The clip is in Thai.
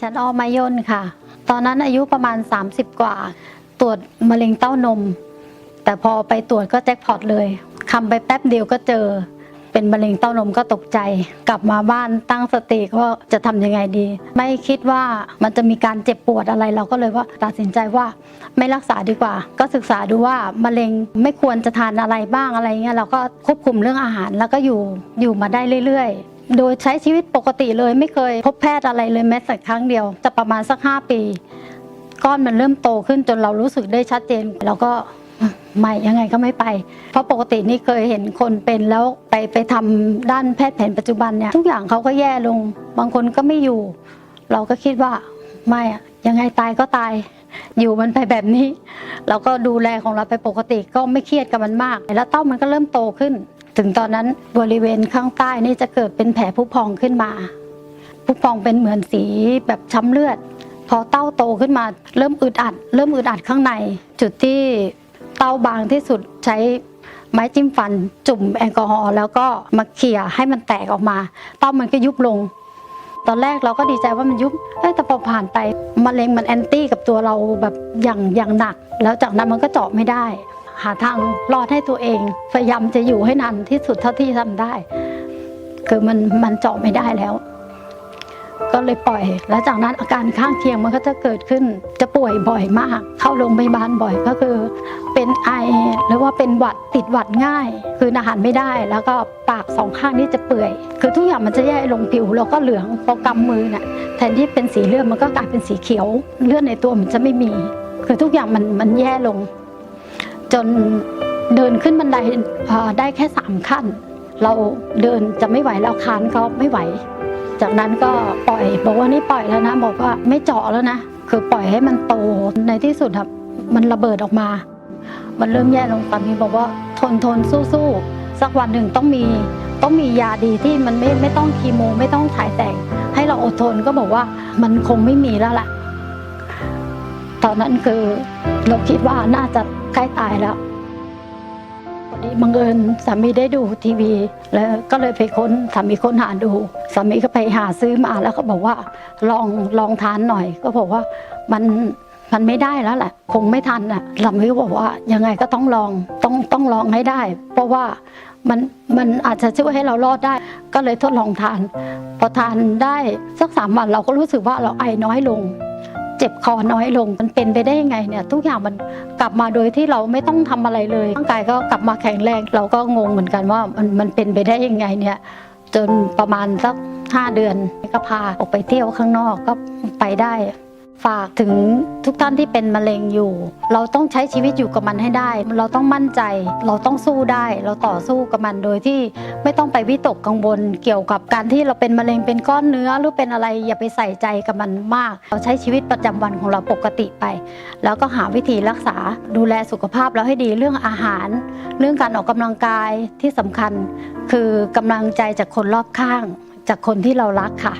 ฉันออมายนค่ะ ตอนนั้นอายุประมาณ 30 กว่า ตรวจมะเร็งเต้านม แต่พอไปตรวจก็แจ็คพอตเลยคำไปแป๊บเดียวก็เจอ เป็นมะเร็งเต้านมก็ตกใจ กลับมาบ้านตั้งสติว่าจะทำยังไงดี ไม่คิดว่ามันจะมีการเจ็บปวดอะไรเราก็เลยว่าตัดสินใจว่าไม่รักษาดีกว่า ก็ศึกษาดูว่ามะเร็งไม่ควรจะทานอะไรบ้างอะไรเงี้ยเราก็ควบคุมเรื่องอาหารแล้วก็อยู่อยู่มาได้เรื่อยๆ โดยใช้ชีวิตปกติเลยไม่เคยพบแพทย์อะไรเลยแม้แต่ครั้งเดียวจะประมาณสัก 5 ปี ก้อนมันเริ่มโตขึ้นจนเรารู้สึกได้ชัดเจนเราก็ไม่ยังไงก็ไม่ไป เพราะปกตินี่เคยเห็นคนเป็นแล้วไปไปทำด้านแพทย์แผนปัจจุบันเนี่ยทุกอย่างเขาก็แย่ลง บางคนก็ไม่อยู่ เราก็คิดว่าไม่อะยังไงตายก็ตาย อยู่มันไปแบบนี้ เราก็ดูแลของเราไปปกติก็ไม่เครียดกับมันมาก แล้วเต้ามันก็เริ่มโตขึ้น ถึงตอนนั้นบริเวณข้างใต้นี่จะเกิดเป็นแผลผุพองขึ้นมาผุพองเป็นเหมือนสีแบบช้ำเลือด พอเต้าโตขึ้นมาเริ่มอึดอัด เริ่มอึดอัดข้างใน จุดที่เต้าบางที่สุดใช้ไม้จิ้มฟันจุ่มแอลกอฮอล์แล้วก็มาเขี่ยให้มันแตกออกมา เต้ามันก็ยุบลง ตอนแรกเราก็ดีใจว่ามันยุบแต่พอผ่านไปมะเร็งมันแอนตี้กับตัวเราแบบอย่างอย่างหนัก แล้วจากนั้นมันก็เจาะไม่ได้ หาทางรอดให้ตัวเองพยายามจะอยู่ให้นานที่สุดเท่าที่ทำได้ คือมันมันเจาะไม่ได้แล้ว ก็เลยปล่อย แล้วจากนั้นอาการข้างเคียงมันก็จะเกิดขึ้นจะป่วยบ่อยมาก เข้าโรงพยาบาลบ่อยก็คือ เป็นไอหรือว่าเป็นหวัดติดหวัดง่าย คืออาหารไม่ได้ แล้วก็ปากสองข้างนี่จะเปื่อย คือทุกอย่างมันจะแย่ลงผิวแล้วก็เหลืองพอกำมือน่ะแทนที่เป็นสีเลือดมันก็กลายเป็นสีเขียว เลือดในตัวมันจะไม่มี คือทุกอย่างมันมันแย่ลง จนเดินขึ้นบันไดได้แค่สามขั้น เราเดินจะไม่ไหวแล้วคานก็ไม่ไหว จากนั้นก็ปล่อยบอกว่านี่ปล่อยแล้วนะ บอกว่าไม่เจาะแล้วนะ คือปล่อยให้มันโตในที่สุดครับมันระเบิดออกมา มันเริ่มแย่ลงสามีบอกว่าทนทนสู้สู้สักวันหนึ่งต้องมีต้องมียาดีที่มันไม่ไม่ต้องคีโมไม่ต้องถ่ายแต่งให้เราอดทนก็บอกว่ามันคงไม่มีแล้วล่ะ ตอนนั้นคือเราคิดว่าน่าจะ ใกล้ตายแล้วพอดีบังเอิญสามีได้ดูทีวี แล้วก็เลยไปค้นสามีค้นหาดูสามีก็ไปหาซื้อมาแล้วก็บอกว่าลองลองทานหน่อย ก็บอกว่ามันมันไม่ได้แล้วแหละ คงไม่ทันอะสามีก็บอกว่ายังไงก็ต้องลองต้องต้องลองให้ได้ เพราะว่ามันมันอาจจะช่วยให้เรารอดได้ ก็เลยทดลองทาน พอทานได้สักสามวันเราก็รู้สึกว่าเราไอน้อยลง เจ็บคอน้อยลง มันเป็นไปได้ยังไงเนี่ยทุกอย่างมันกลับมาโดยที่เราไม่ต้องทำอะไรเลยร่างกายก็กลับมาแข็งแรง เราก็งงเหมือนกันว่ามันมันเป็นไปได้ยังไงเนี่ยจนประมาณสักห้าเดือนก็พาออกไปเที่ยวข้างนอกก็ไปได้ ฝากถึงทุกท่านที่เป็นมะเร็งอยู่ เราต้องใช้ชีวิตอยู่กับมันให้ได้ เราต้องมั่นใจ เราต้องสู้ได้ เราต่อสู้กับมันโดยที่ไม่ต้องไปวิตกกังวลเกี่ยวกับการที่เราเป็นมะเร็งเป็นก้อนเนื้อหรือเป็นอะไรอย่าไปใส่ใจกับมันมาก เราใช้ชีวิตประจำวันของเราปกติไป แล้วก็หาวิธีรักษาดูแลสุขภาพเราให้ดีเรื่องอาหาร เรื่องการออกกำลังกายที่สำคัญ คือกำลังใจจากคนรอบข้าง จากคนที่เรารักค่ะ